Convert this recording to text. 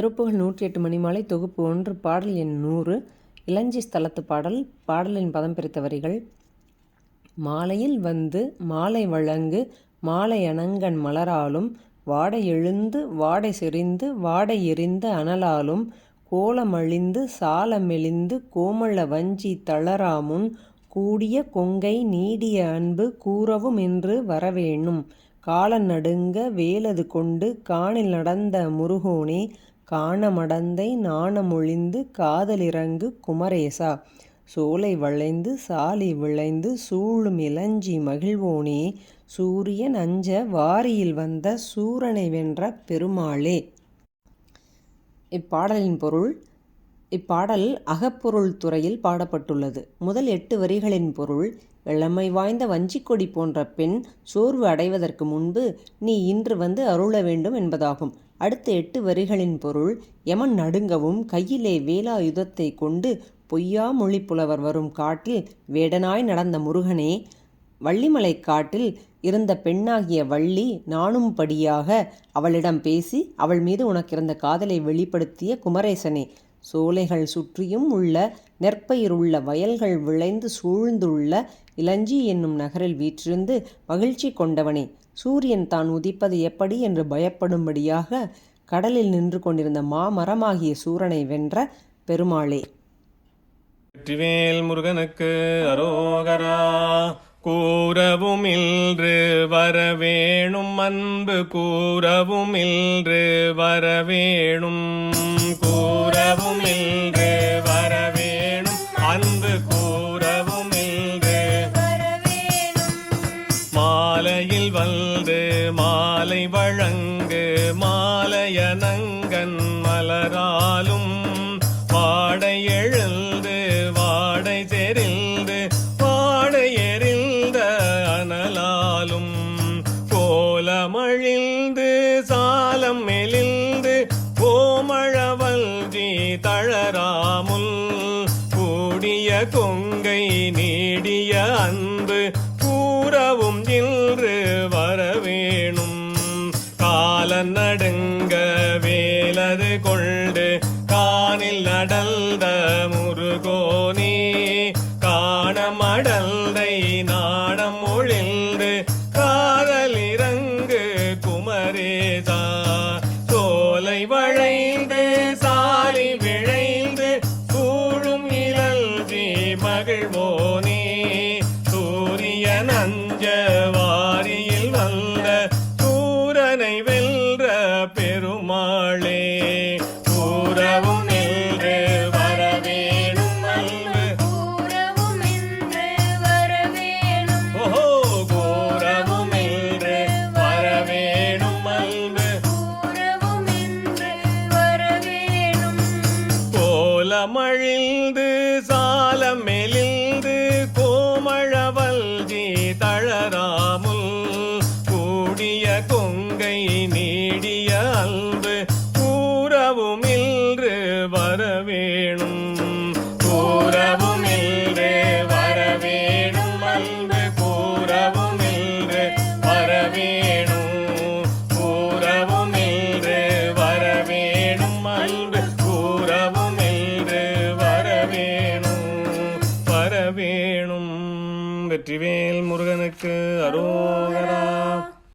திருப்புகழ் நூற்றி எட்டு மணிமாலை தொகுப்பு ஒன்று பாடல் எண் நூறு. இளஞ்சி ஸ்தலத்து பாடல் பாடலின் பதம் பிரித்த வரிகள். மாலையில் வந்து மாலை வழங்கு மாலை அணங்கன் மலராலும் வாடை எழுந்து வாடை செறிந்து வாடை எறிந்த அனலாலும் கோலமழிந்து சாலமெளிந்து கோமள வஞ்சி தளராமுன் கூடிய கொங்கை நீடிய அன்பு கூறவும் என்று வரவேணும். கால நடுங்க வேலது கொண்டு காணில் நடந்த முருகோனே காணமடந்தை நாணமொழிந்து காதலிறங்கு குமரேசா. சோலை வளைந்து சாலி விளைந்து சூழும் இளஞ்சி மகிழ்வோனே சூரியன் அஞ்ச வாரியில் வந்த சூரனை வென்ற பெருமாளே. இப்பாடலின் பொருள் இப்பாடல் அகப்பொருள் துறையில் பாடப்பட்டுள்ளது. முதல் எட்டு வரிகளின் பொருள் இளமை வாய்ந்த வஞ்சிக்கொடி போன்ற பெண் சோர்வு அடைவதற்கு முன்பு நீ இன்று வந்து அருள வேண்டும் என்பதாகும். அடுத்த எட்டு வரிகளின் பொருள் யமன் நடுங்கவும் கையிலே வேலாயுதத்தை கொண்டு பொய்யா மொழி புலவர் வரும் காட்டில் வேடனாய் நடந்த முருகனே வள்ளிமலை காட்டில் இருந்த பெண்ணாகிய வள்ளி நானும் படியாக அவளிடம் பேசி அவள் மீது உனக்கிருந்த காதலை வெளிப்படுத்திய குமரேசனே சோலைகள் சுற்றியும் உள்ள நெற்பயிருள்ள வயல்கள் விளைந்து சூழ்ந்துள்ள இளஞ்சி என்னும் நகரில் வீற்றிருந்து மகிழ்ச்சி கொண்டவனே. சூரியன் தான் உதிப்பது எப்படி என்று பயப்படும்படியாக கடலில் நின்று கொண்டிருந்த மாமரமாகிய சூரனை வென்ற பெருமாளே. வெற்றிவேல் முருகனுக்கு அரோகரா கூறவும் இன்று வரவேணும் அன்பு கூறவும் இன்று வரவேணும். கூறவும் இன்று வரவேணும். அன்பு கூறவும் இன்று மாலையில் வந்து மாலை வழங்கு மாலையனங்கன் மலராலும். வாடை எழுந்து வாடை தெரிந்து வாடை எறிந்த அனலாலும். கோலமழிந்து சாலம் மெலில் கொங்கை நீடிய அன்பு கூறவும் இன்று வரவேணும். கால நடுங்க வேலது கொண்டு காணில் நடந்த முருகோனே காணமடல்தை நாணம் ஒழிந்து காதலிறங்கு குமரேதான் மகிழ்வோனே. கொங்கை நீடிய அன்பு கூறவும் இன்று வரவேணும். கூறவும் இன்று வரவேணும். அன்பு கூறவும் இன்று வரவேணும். கூறவும் இன்று வரவேணும். அன்பு கூறவும் இன்று வரவேணும். வரவேணும். வெற்றிவேல் முருகனுக்கு அரோகரா.